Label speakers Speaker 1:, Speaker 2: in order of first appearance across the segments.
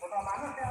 Speaker 1: কোন মানুষের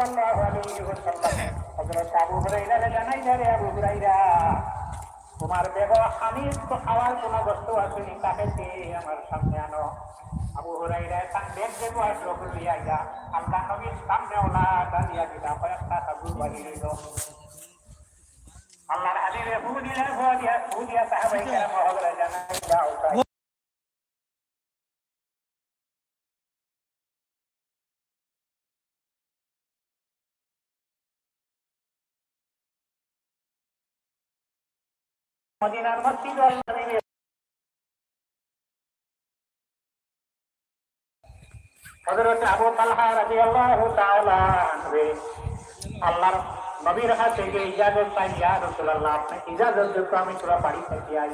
Speaker 1: সাল্লাল্লাহু আলাইহি ওয়াসাল্লাম। হযরত আবু হুরায়রা জানাইলেন রে আবু হুরায়রা, তোমার বেগ হানিফ তো খাওয়ার কোনো বস্তু আসেনি, তাকে আমার সামনে আনো। আবু হুরাইরা আল্লাহ নবীর মদিনার মসজিদ হযরত আবু তালহা রাদিয়াল্লাহু তাআলা আল্লাহর নবীর হাতে যে ইজাজত পাই ইয়া রাসূলুল্লাহ আপনি ইজাজত দিতে আমি তোরা বাড়ি থেকে আই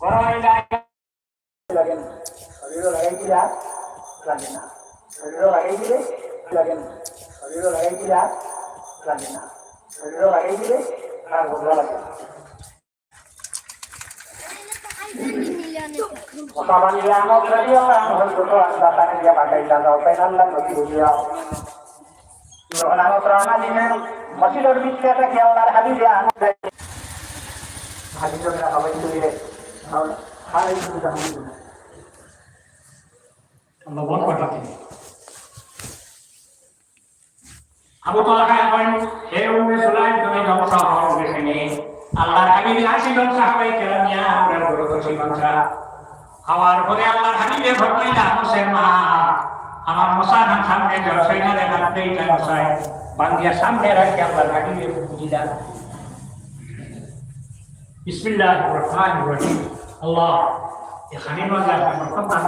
Speaker 1: গরম লাগে না শরীর লাগাই আর লাগে না শরীর লাগাই দিলে লাগে না শরীর লাগাই আর লাগে না শরীর লাগাই দিলে
Speaker 2: আবু তালহা এখন হে উম্মে সুলাইম তুমি হও বেশিনি আল্লাহর হাবিব আশি জন সাহাবাই কেরাম নিয়া আমরা বড় করছি বাচ্চা। হওয়ার পরে আল্লাহর হাবিবের ঘটনাইলা হোসেন মা। আমার মশা নাম সামনে জলসাই না দেখা এইটা মশাই বান্দিয়া সামনে রাখি আল্লাহর হাবিবের বুঝিলা বিসমিল্লাহির রহমানির রহিম। আল্লাহ, এখানে বরকত দান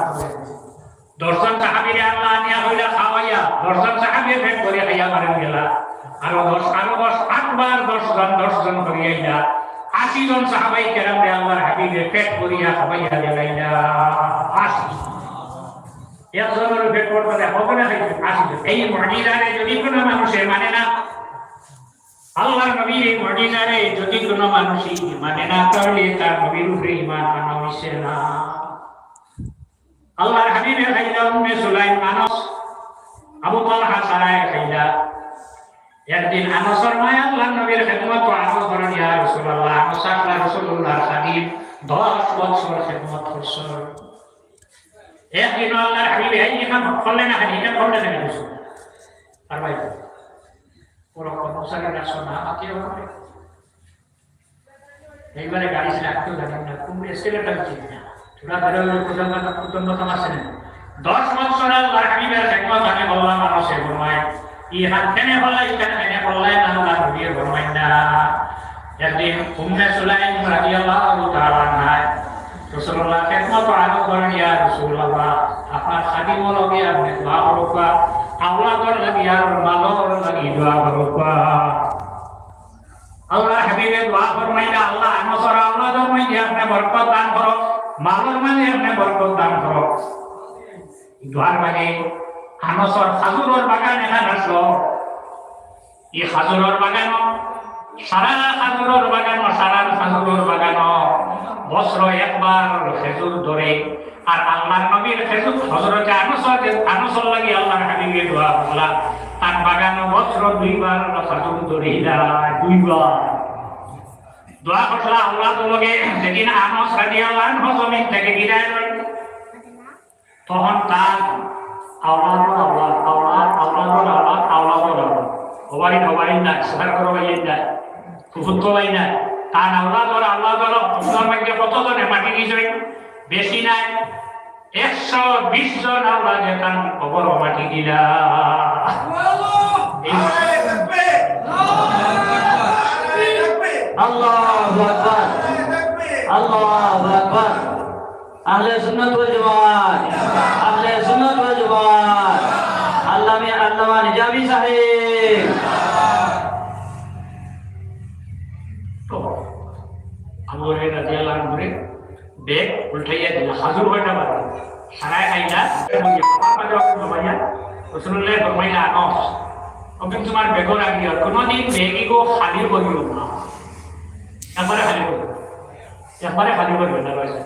Speaker 2: দর্শন সাহাবিরে আল্লাহ দর্শন সাহাবির ভেট করে খাইয়া গেলা। আরও দশ আরও দশ, আটবার দশ জন দশ জন করিয়াইলা আশি জন সাহাবাই কেরাম রে আল্লাহর হাবিবে পেট করিয়া খাবাইয়া গেলাইলা আশি। একজনের পেট করতে হবে না আশি জন। এই মহিলারে যদি কোনো মানুষের মানে না, আল্লাহর নবীর এই মহিলারে যদি কোনো মানুষই মানে না, তাহলে তার নবীর উপরে ইমান আনা হইছে না। আল্লাহর হাবিবে খাইলা উম্মে সুলাইম আনস আবু তালহা সারায় খাইলা। একদিন আনসর মায় আল্লাহ নবীর খেদমত করেন ইয়া রাসূলুল্লাহ আনস আল্লাহ রাসূলুল্লাহ খাদিম 10 বছর খেদমত করছেন একদিন আল্লাহর হাবিবে এই কাম করলেন না এটা করলেন না রাসূল আর ভাই করে এইবারে গাড়ি জানেন না কোন এসকেলেটার চিনি না তোরা বেরোলে কুটুম্ব কুটুম্ব আছে না দশ বছর আল্লাহর হাবিবের খেদমত আমি বললাম ই হাত কেনে বললাই কেনে কেনে বললাই না আল্লাহ নবীর ঘুমায় না একদিন উম্মে সুলাইম রাদিয়াল্লাহু তাআলা আনহা রাসূলুল্লাহ খেদমত আরও করেন ইয়া রাসূলুল্লাহ আপনার খাদিমর লগে আপনি দোয়া করবা আওলাদর লাগি আর মালর লাগি দোয়া করবা আল্লাহ হাবিবে দোয়া ফরমাইলা আল্লাহ আনসর আওলাদর মধ্যে আপনি বরকত দান করো মালর মানে আপনি বরকত আনসর খাজুরর বাগান এখানে আসলো। এই খাজুরর বাগানো, সারা খাজুরর বাগানো, সারা খাজুরর বাগানো। বস্ত্র একবার খেজুর ধরে, আর আল্লাহর নবীর খেজুর হজরতে আনুসর আনুসর লাগি আল্লাহর হাবিবে দোয়া বলা তার বাগানো বস্ত্র দুইবার খাজুর ধরে দুইবার। দোয়া করলা আল্লাহ তোমাকে যেদিন আনস রাদিয়াল্লাহু আনহু জমিন থেকে বিদায় লয়, তখন তার আওলাদ আওলাদ আওলাদ আওলাদ আওলাদ আওলাদ আওলাদ হবাই হবাই না সার করো ভাই না তার আওলাদ ওর তোমার মধ্যে কতজনে মাটি দিয়েছে বেশি নাই একশো বিশ জন আওলাদ যেতাম খবর মাটি
Speaker 3: আল্লাহু আল্লাহু আহলে সুন্নাত ওয়াল জামাত আল্লামা নিজামী সাহেব।
Speaker 2: তো আমরে রাদিয়াল্লাহু আনহু বেগ উল্টাইয়া দিল। হাজুর হইটা বাদ সারায় আইলা। রাসূলুল্লাহ ফরমাইলা আনস আমি তোমার বেগর আগে কোনদিন বেগি গো খালি করিও না একবারে খালি করবে একবারে খালি করবে না রয়েছে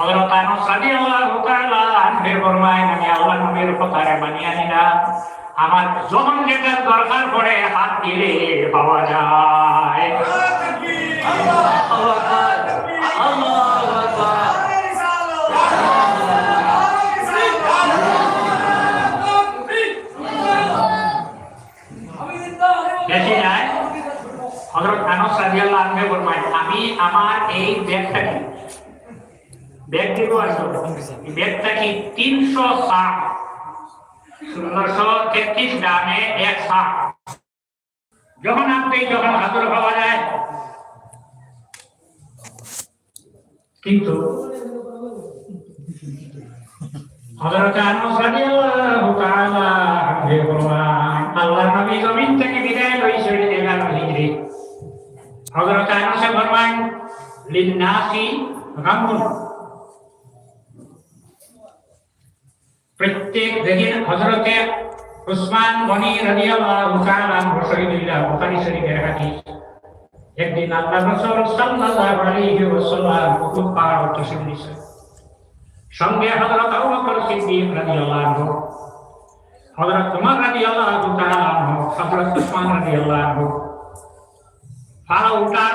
Speaker 2: হযরত আনস রাদিয়াল্লাহু তাআলা আনহের ফরমায় আমি আল্লাহ নবীর কথারে মানিয়া নিলাম আমার যখন যেটা দরকার পড়ে হাত দিলে পাওয়া যায়
Speaker 3: আল্লাহু আল্লাহু
Speaker 2: হযরত আনস রাদিয়াল্লাহু আনহু ফরমায় আমি আমার এই ব্যাগটাকে ব্যাগ থেকে আসলো এই ব্যাগটা কি তিনশো ষাট ষোলোশো তেত্রিশ গ্রামে এক ষাট যখন আপনি যখন হাতুর পাওয়া যায় কিন্তু হযরত আনস রাদিয়াল্লাহু তাআলা আনহু ফরমান আল্লাহ নবী জমিন থেকে বিদায় লইছে এগারো হিজরি হযরত আনস ফরমান লিন্নাসি গামুন প্রত্যেক দিন হযরতে উসমান গনি রাদিয়াল্লাহু তাআলা শহীদুল্লাহ বুখারী শরীফের হাদিস। একদিন আল্লাহ রাসূল সাল্লাল্লাহু আলাইহি ওয়াসাল্লাম খুব পাহাড় তশরিফ দিয়েছেন সঙ্গে হযরত আবু বকর সিদ্দিক রাদিয়াল্লাহু হযরত উমর রাদিয়াল্লাহু তাআলা হযরত উসমান রাদিয়াল্লাহু আনহু। উঠার